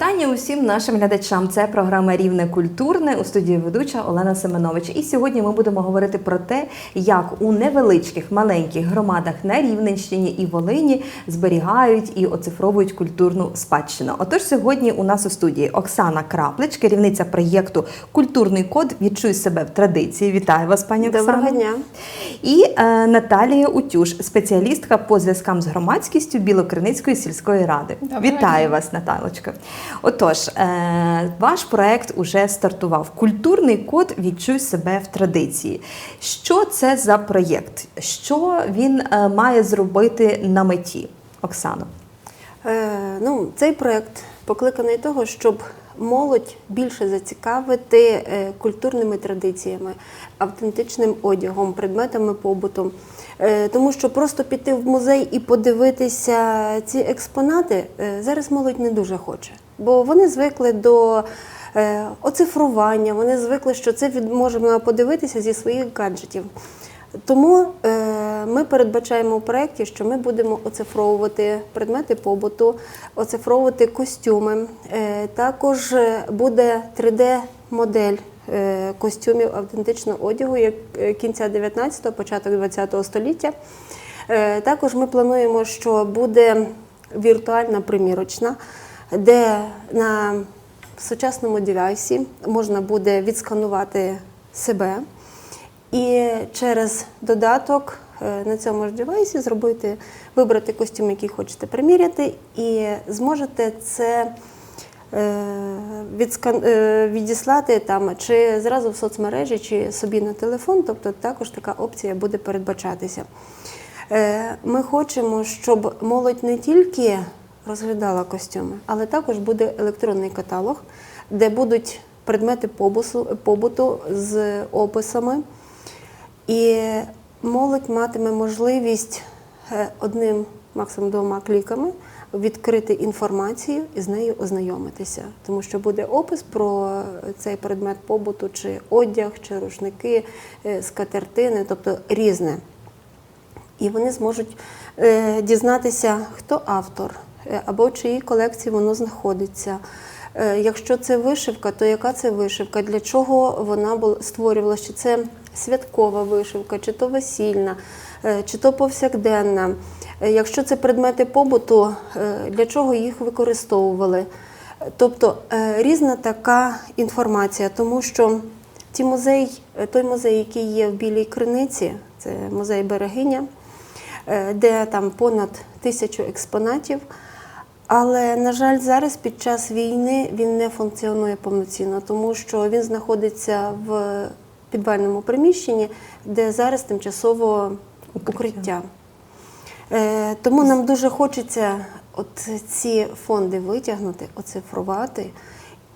Вітання усім нашим глядачам. Це програма Рівне культурне у студії ведуча Олена Семенович. І сьогодні ми будемо говорити про те, як у невеличких маленьких громадах на Рівненщині і Волині зберігають і оцифровують культурну спадщину. Отож, сьогодні у нас у студії Оксана Краплич, керівниця проєкту Культурний код Відчуй себе в традиції. Вітаю вас, пані Оксано. Доброго дня. І е, Наталія Утюж, спеціалістка по зв'язкам з громадськістю Білокриницької сільської ради. Доброго Вітаю дня. вас, Наталочка. Отож, е, ваш проект уже стартував. Культурний код Відчуй себе в традиції. Що це за проєкт? Що він е, має зробити на меті? Оксано. Е, ну, цей проєкт покликаний того, щоб молодь більше зацікавити е, культурними традиціями, автентичним одягом, предметами побуту. Е, тому що просто піти в музей і подивитися ці експонати зараз молодь не дуже хоче, бо вони звикли до. е, Оцифрування, вони звикли, що це можемо подивитися зі своїх гаджетів. Тому е, ми передбачаємо у проєкті, що ми будемо оцифровувати предмети побуту, оцифровувати костюми. Е, також буде 3D-модель е, костюмів автентичного одягу як кінця 19-го, початок 20-го століття. Також ми плануємо, що буде віртуальна примірочна, де на сучасному девайсі можна буде відсканувати себе. І через додаток е, на цьому ж девайсі зробити, вибрати костюм, який хочете приміряти, і зможете це е, е, відіслати там чи зразу в соцмережі, чи собі на телефон. Тобто також така опція буде передбачатися. Ми хочемо, щоб молодь не тільки розглядала костюми, але також буде електронний каталог, де будуть предмети побусу- побуту з описами. І молодь матиме можливість е, одним, максимум двома кліками відкрити інформацію і з нею ознайомитися. Тому що буде опис про цей предмет побуту, чи одяг, чи рушники, е, скатертини, тобто різне. І вони зможуть е, дізнатися, хто автор або в чиїй колекції воно знаходиться. Е, якщо це вишивка, то яка це вишивка? Для чого вона створювалася? Чи це святкова вишивка, чи то весільна, е, чи то повсякденна? Е, якщо це предмети побуту, е, для чого їх використовували? Тобто е, різна така інформація, тому що ті музей, е, той музей, який є в Білій Криниці, це музей Берегиня, е, де там понад тисячу експонатів. Але, на жаль, зараз під час війни він не функціонує повноцінно, тому що він знаходиться в підвальному приміщенні, де зараз тимчасово укриття. Е, Тому нам дуже хочеться от ці фонди витягнути, оцифрувати,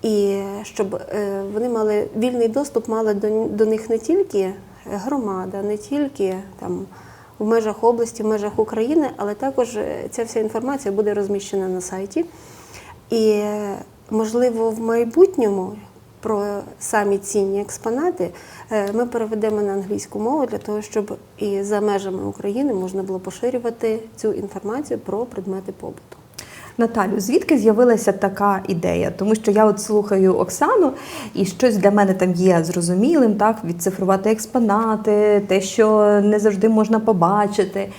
і щоб е, вони мали вільний доступ, мали до, до них не тільки громада, не тільки там в межах області, в межах України, але також е, ця вся інформація буде розміщена на сайті. І, е, можливо, в майбутньому про самі цінні експонати е, ми переведемо на англійську мову для того, щоб і за межами України можна було поширювати цю інформацію про предмети побуту. Наталю, звідки з'явилася така ідея? Тому що я от слухаю Оксану, і щось для мене там є зрозумілим, так, відцифрувати експонати, те, що не завжди можна побачити.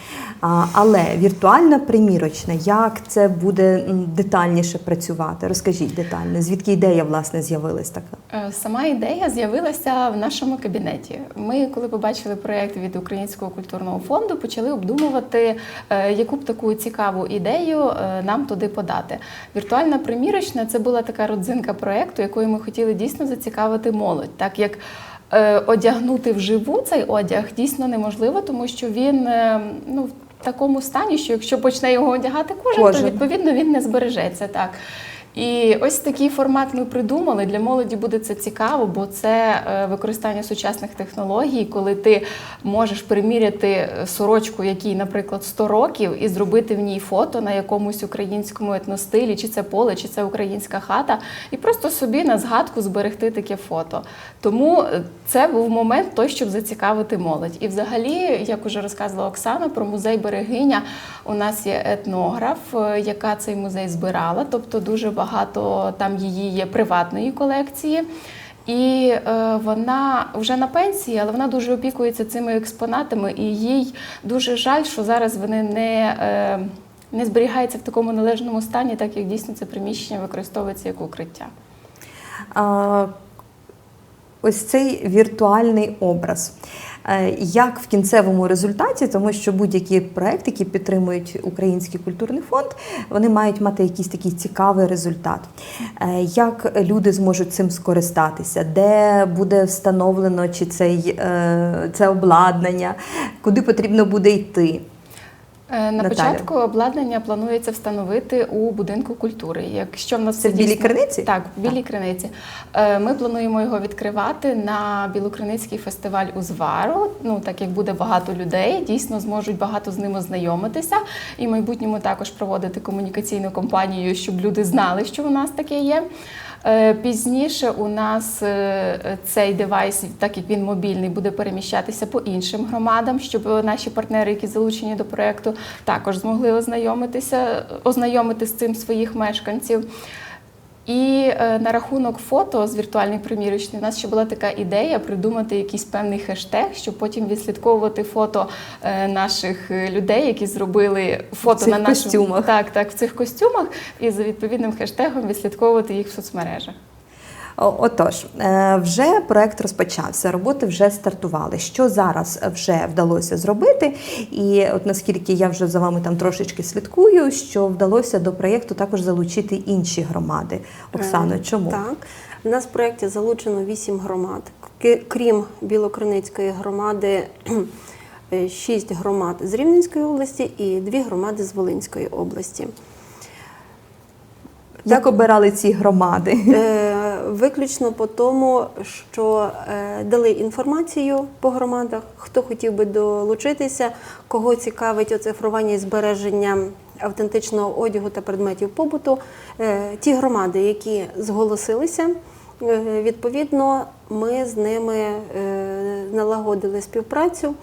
Але віртуальна примірочна, як це буде детальніше працювати? Розкажіть детально, звідки ідея власне з'явилась така? Е, Сама ідея з'явилася в нашому кабінеті. Ми, коли побачили проєкт від Українського культурного фонду, почали обдумувати, е, яку б таку цікаву ідею е, нам туди подати. Віртуальна примірочна це була така родзинка проєкту, якою ми хотіли дійсно зацікавити молодь, так як. е, Одягнути вживу цей одяг дійсно неможливо, тому що він е, ну, в такому стані, що якщо почне його одягати кожен, Кожен. то відповідно він не збережеться. Так. І ось такий формат ми придумали. Для молоді буде це цікаво, бо це е, використання сучасних технологій, коли ти можеш приміряти е, сорочку, якій, наприклад, 100 років, і зробити в ній фото на якомусь українському етностилі, чи це поле, чи це українська хата, і просто собі на згадку зберегти таке фото. Тому е, це був момент той, щоб зацікавити молодь. І взагалі, як уже розказувала Оксана, про музей Берегиня у нас є етнограф, е, яка цей музей збирала, тобто дуже багато там її є приватної колекції. І е, вона вже на пенсії, але вона дуже опікується цими експонатами, і їй дуже жаль, що зараз вони не, е, не зберігаються в такому належному стані, так як дійсно це приміщення використовується як укриття. Ось цей віртуальний образ. Е, Як в кінцевому результаті, тому що будь-які проекти, які підтримують Український культурний фонд, вони мають мати якийсь такий цікавий результат. Е, Як люди зможуть цим скористатися, де буде встановлено чи цей, е, це обладнання, куди потрібно буде йти? Е, На Наталя. початку обладнання планується встановити у будинку культури. Якщо в нас Це в Білій Криниці? Так, в Білій Криниці. Е, Ми плануємо його відкривати на Білокриницький фестиваль Узвару. Ну так як буде багато людей, дійсно зможуть багато з ним ознайомитися. І в майбутньому також проводити комунікаційну кампанію, щоб люди знали, що у нас таке є. Е, Пізніше у нас е, цей девайс, так як він мобільний, буде переміщатися по іншим громадам, щоб наші партнери, які залучені до проекту, також змогли ознайомитися, ознайомити з цим своїх мешканців. І е, на рахунок фото з віртуальної примірочної, у нас ще була така ідея придумати якийсь певний хештег, щоб потім відслідковувати фото е, наших е, людей, які зробили фото цих на нашому костюмах. так, так, в цих костюмах, і за відповідним хештегом відслідковувати їх в соцмережах. Отож, е, вже проект розпочався, роботи вже стартували. Що зараз вже вдалося зробити? І от наскільки я вже за вами там трошечки слідкую, що вдалося до проєкту також залучити інші громади. Оксано, чому? Так. У нас в проєкті залучено вісім громад. Крім Білокриницької громади, е, шість громад з Рівненської області і дві громади з Волинської області. Як обирали ці громади? Е, Виключно по тому, що е, дали інформацію по громадах, хто хотів би долучитися, кого цікавить оцифрування і збереження автентичного одягу та предметів побуту. Е, Ті громади, які зголосилися, е, відповідно, ми з ними налагодили співпрацю.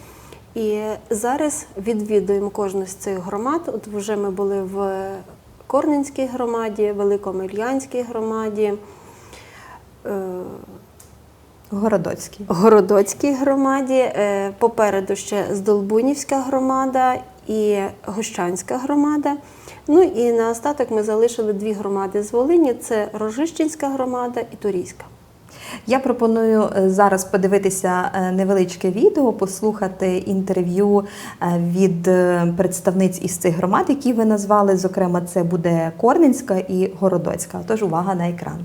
І зараз відвідуємо кожну з цих громад. От вже ми були в Корненській громаді, Великомильянській громаді, е, Городоцький. Городоцькій громаді, е, попереду ще Здолбунівська громада і Гощанська громада. Ну і на остаток ми залишили дві громади з Волині: це Рожищенська громада і Турійська. Я пропоную е, зараз подивитися невеличке відео, послухати інтерв'ю від представниць із цих громад, які ви назвали. Зокрема, це буде Корненська і Городоцька. Тож увага на екран.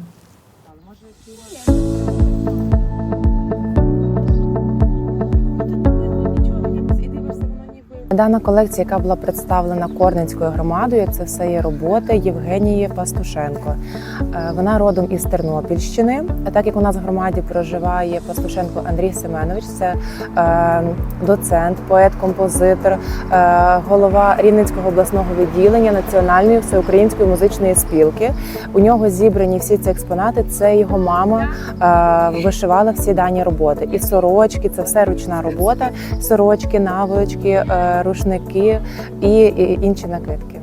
Дана колекція, яка була представлена Корненською громадою, це все є роботи Євгенії Пастушенко. Е, Вона родом із Тернопільщини. Так як у нас в громаді проживає Пастушенко Андрій Семенович, це е, доцент, поет, композитор, е, голова Рівненського обласного відділення Національної всеукраїнської музичної спілки. У нього зібрані всі ці експонати. Це його мама вишивала всі дані роботи. І сорочки, це все ручна робота. Сорочки, наволочки, е, рушники і, інші накидки.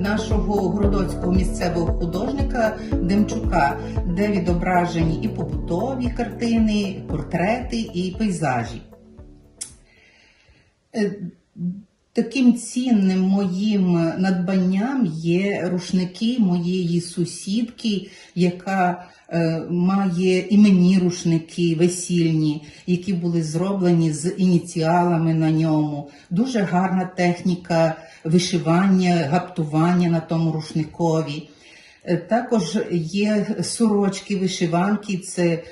Нашого городоцького місцевого художника Демчука, де відображені і побутові картини, портрети і пейзажі. Таким цінним моїм надбанням є рушники моєї сусідки, яка е, має іменні рушники весільні, які були зроблені з ініціалами на ньому. Дуже гарна техніка вишивання, гаптування на тому рушникові. Е, Також є сорочки, вишиванки. Це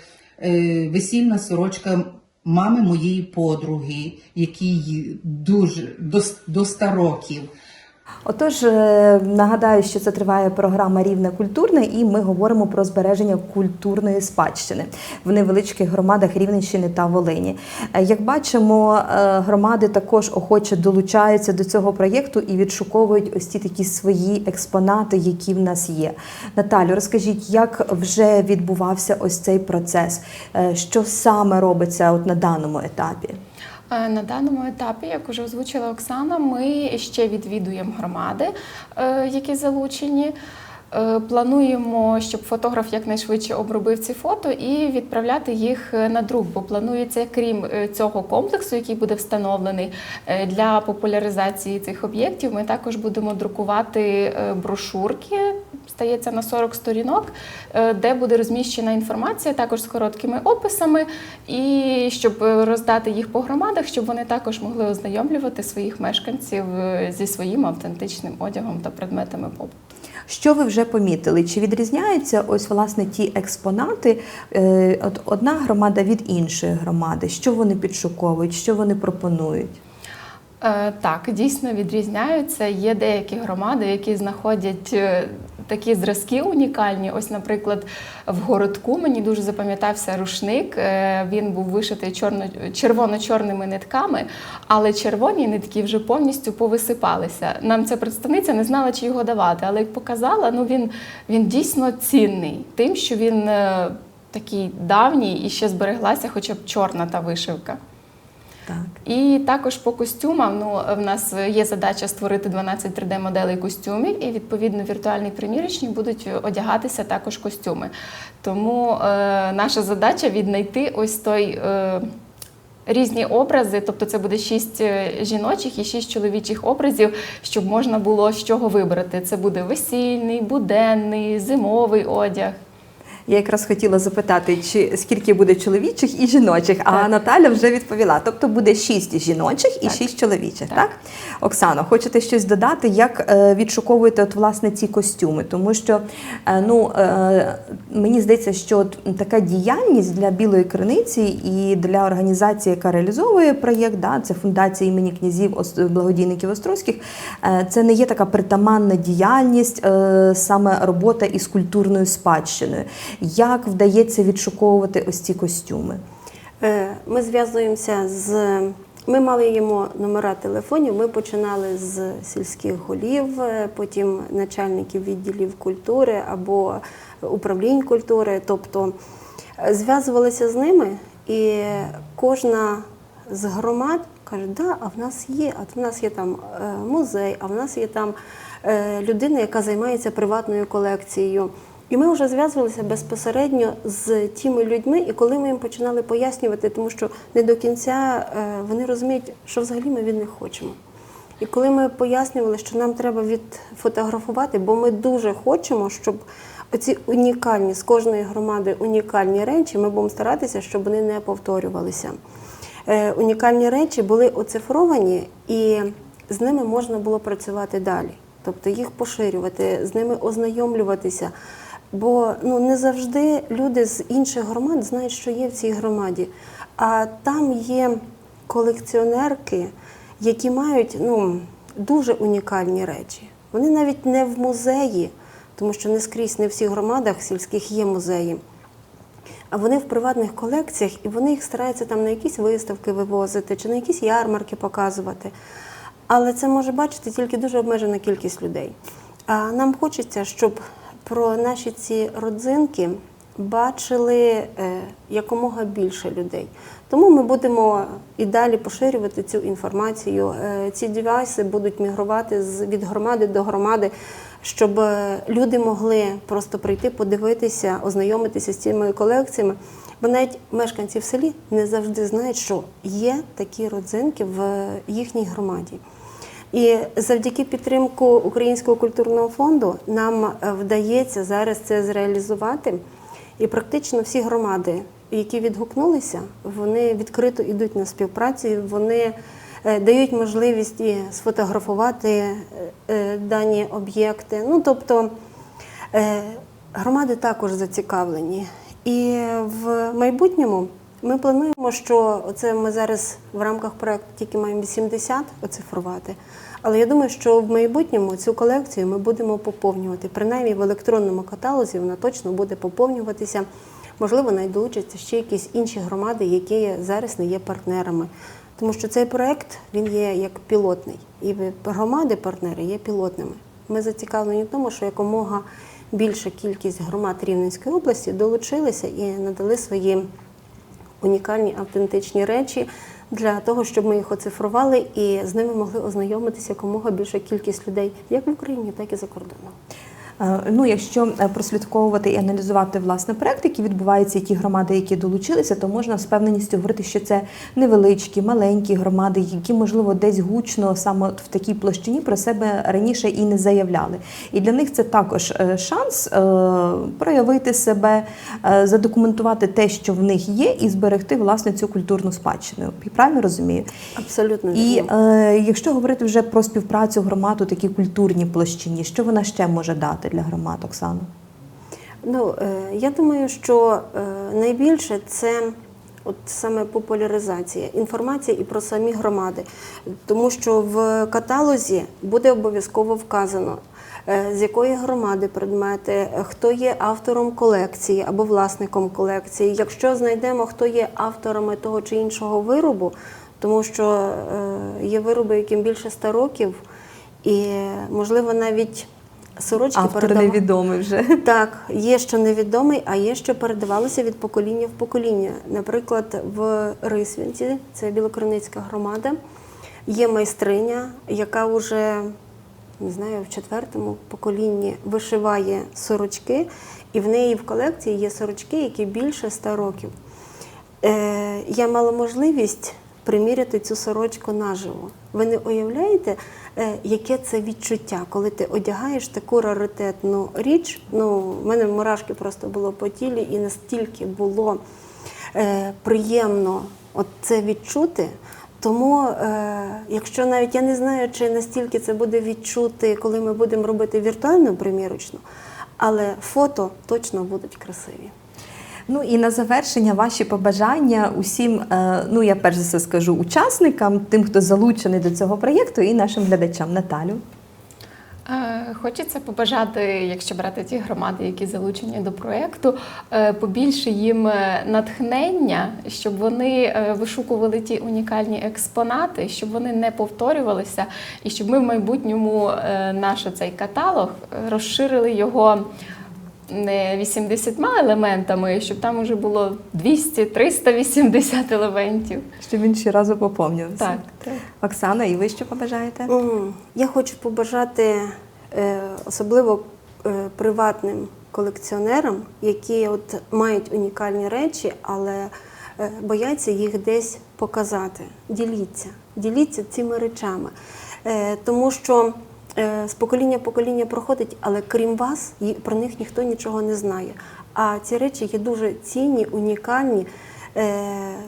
е, весільна сорочка мами моєї подруги, якій дуже до, до 100 років. Отож, е, нагадаю, що це триває програма Рівне культурне, і ми говоримо про збереження культурної спадщини в невеличких громадах Рівненщини та Волині. Е, Як бачимо, е, громади також охоче долучаються до цього проєкту і відшуковують ось ті такі свої експонати, які в нас є. Наталю, розкажіть, як вже відбувався ось цей процес? Що саме робиться от на даному етапі? Е, На даному етапі, як уже озвучила Оксана, ми ще відвідуємо громади, е, які залучені. Е, Плануємо, щоб фотограф якнайшвидше обробив ці фото і відправляти їх е, на друк. Бо планується, крім е, цього комплексу, який буде встановлений для популяризації цих об'єктів, ми також будемо друкувати брошурки. Стається на 40 сторінок, де буде розміщена інформація, також з короткими описами, і щоб роздати їх по громадах, щоб вони також могли ознайомлювати своїх мешканців зі своїм автентичним одягом та предметами побуту. Що ви вже помітили? Чи відрізняються ось власне ті експонати е, одна громада від іншої громади? Що вони підшуковують, що вони пропонують? Е, Так, дійсно відрізняються. Є деякі громади, які знаходять е, такі зразки унікальні. Ось, наприклад, в городку мені дуже запам'ятався рушник. Е, Він був вишитий чорно, червоно-чорними нитками, але червоні нитки вже повністю повисипалися. Нам ця представниця не знала, чи його давати, але як показала, ну він, він дійсно цінний, тим, що він такий давній і ще збереглася, хоча б чорна та вишивка. Так. І також по костюмам. Ну в нас є задача створити 12 3D-моделей костюмів, і відповідно віртуальний примірочник будуть одягатися також костюми. Тому е, наша задача віднайти ось той. Е, Різні образи, тобто це буде шість е, жіночих і шість чоловічих образів, щоб можна було з чого вибрати. Це буде весільний, буденний, зимовий одяг. Я якраз хотіла запитати, чи скільки буде чоловічих і жіночих, а Так. Наталя вже відповіла. Тобто буде шість жіночих і Так. шість чоловічих, так. Так. Оксано, хочете щось додати? Як е, відшуковуєте от, власне ці костюми? Тому що е, ну, е, мені здається, що от така діяльність для білої криниці і для організації, яка реалізовує проєкт, да, це фундація імені князів благодійників Острозьких. Це не є така притаманна діяльність, саме робота із культурною спадщиною. Як вдається відшуковувати ось ці костюми? Е, Ми зв'язуємося з. Ми мали йому номера телефонів. Ми починали з сільських голів, е, потім начальників відділів культури або управлінь культури. Тобто е, зв'язувалися з ними, і кожна з громад каже, да, а в нас є, а в нас є там музей, а в нас є там людина, яка займається приватною колекцією. І ми вже зв'язувалися безпосередньо з тими людьми, і коли ми їм починали пояснювати, тому що не до кінця е, вони розуміють, що взагалі ми від них хочемо. І коли ми пояснювали, що нам треба відфотографувати, бо ми дуже хочемо, щоб оці унікальні з кожної громади унікальні речі, ми будемо старатися, щоб вони не повторювалися. Е, унікальні речі були оцифровані, і з ними можна було працювати далі, тобто їх поширювати, з ними ознайомлюватися. Бо ну не завжди люди з інших громад знають, що є в цій громаді. А там є колекціонерки, які мають ну, дуже унікальні речі. Вони навіть не в музеї, тому що не скрізь, не в всіх громадах сільських є музеї. А вони в приватних колекціях, і вони їх стараються там на якісь виставки вивозити чи на якісь ярмарки показувати. Але це може бачити тільки дуже обмежена кількість людей. А нам хочеться, щоб про наші ці родзинки бачили е, якомога більше людей. Тому ми будемо і далі поширювати цю інформацію. Е, Ці девайси будуть мігрувати від громади до громади. щоб е, люди могли просто прийти, подивитися, ознайомитися з цими колекціями. Бо навіть мешканці в селі не завжди знають, що є такі родзинки в їхній громаді. І завдяки підтримку Українського культурного фонду нам е, вдається зараз це зреалізувати. І практично всі громади, які відгукнулися, вони відкрито йдуть на співпрацю, вони е, дають можливість і сфотографувати е, дані об'єкти. Ну тобто громади також зацікавлені. І в майбутньому ми плануємо, що це ми зараз в рамках проекту тільки маємо 80 оцифрувати. Але я думаю, що в майбутньому цю колекцію ми будемо поповнювати. Принаймні в електронному каталозі вона точно буде поповнюватися. Можливо, навіть долучаться ще якісь інші громади, які зараз не є партнерами. Тому що цей проект він є як пілотний, і громади-партнери є пілотними. Ми зацікавлені в тому, що якомога більша кількість громад Рівненської області долучилися і надали свої унікальні автентичні речі для того, щоб ми їх оцифрували і з ними могли ознайомитися якомога більша кількість людей, як в Україні, так і за кордоном. Е, Ну, якщо е, прослідковувати і аналізувати власне проект, які відбуваються, і ті громади, які долучилися, то можна з певненістю говорити, що це невеличкі, маленькі громади, які можливо десь гучно саме в такій площині про себе раніше і не заявляли. І для них це також е, шанс проявити себе, задокументувати те, що в них є, і зберегти власне цю культурну спадщину. Я правильно розумію? Абсолютно І е, якщо говорити вже про співпрацю громад у такій культурній площині, що вона ще може дати для громад, Оксано? Ну, е, я думаю, що е, найбільше це от саме популяризація інформації і про самі громади, тому що в каталозі буде обов'язково вказано. е, З якої громади предмети, хто є автором колекції або власником колекції. Якщо знайдемо, хто є авторами того чи іншого виробу, тому що є вироби, яким більше 100 років, і можливо навіть сорочки Автор передава- невідомий вже. так, є що невідомий, а є що передавалося від покоління в покоління. Наприклад, в Рисвінці, це Білокриницька громада, є майстриня, яка вже не знаю, в четвертому поколінні вишиває сорочки, і в неї в колекції є сорочки, які більше ста років. Е, я мала можливість приміряти цю сорочку наживо. Ви не уявляєте, е, яке це відчуття, коли ти одягаєш таку раритетну річ. Ну, в мене мурашки просто було по тілі, і настільки було е, приємно от це відчути. Тому, е, якщо навіть я не знаю, чи настільки це буде відчути, коли ми будемо робити віртуальну примірочну, але фото точно будуть красиві. Ну і на завершення ваші побажання усім, е, ну я перш за все скажу учасникам, тим, хто залучений до цього проєкту, і нашим глядачам. Наталю. Е, Хочеться побажати, якщо брати ті громади, які залучені до проєкту, е, побільше їм натхнення, щоб вони вишукували ті унікальні експонати, щоб вони не повторювалися, і щоб ми в майбутньому наш цей каталог розширили його. Не 80 елементами, щоб там уже було 200-380 елементів. Щоб він ще разу поповнювався. Так, так. Оксана, і ви що побажаєте? М, Я хочу побажати е, особливо е, приватним колекціонерам, які от мають унікальні речі, але е, бояться їх десь показати. Діліться, діліться цими речами. Е, Тому що з покоління в покоління проходить, але крім вас, про них ніхто нічого не знає. А ці речі є дуже цінні, унікальні, е,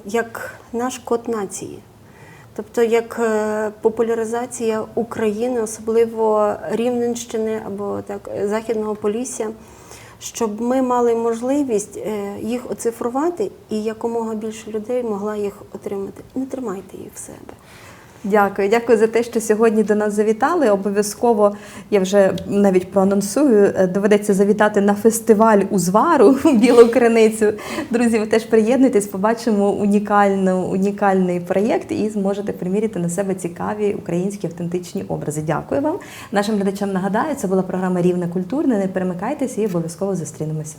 як наш код нації. Тобто як е, популяризація України, особливо Рівненщини або так е, Західного Полісся, щоб ми мали можливість е, їх оцифрувати і якомога більше людей могла їх отримати. Не тримайте їх в себе. Дякую, дякую за те, що сьогодні до нас завітали. Обов'язково я вже навіть проанонсую. е, Доведеться завітати на фестиваль узвару Білу Криницю. Друзі, ви теж приєднуйтесь, побачимо унікальну, унікальний проєкт і зможете приміряти на себе цікаві українські автентичні образи. Дякую вам. Нашим глядачам нагадаю, це була програма Рівне культурне. Не перемикайтеся і обов'язково зустрінемося.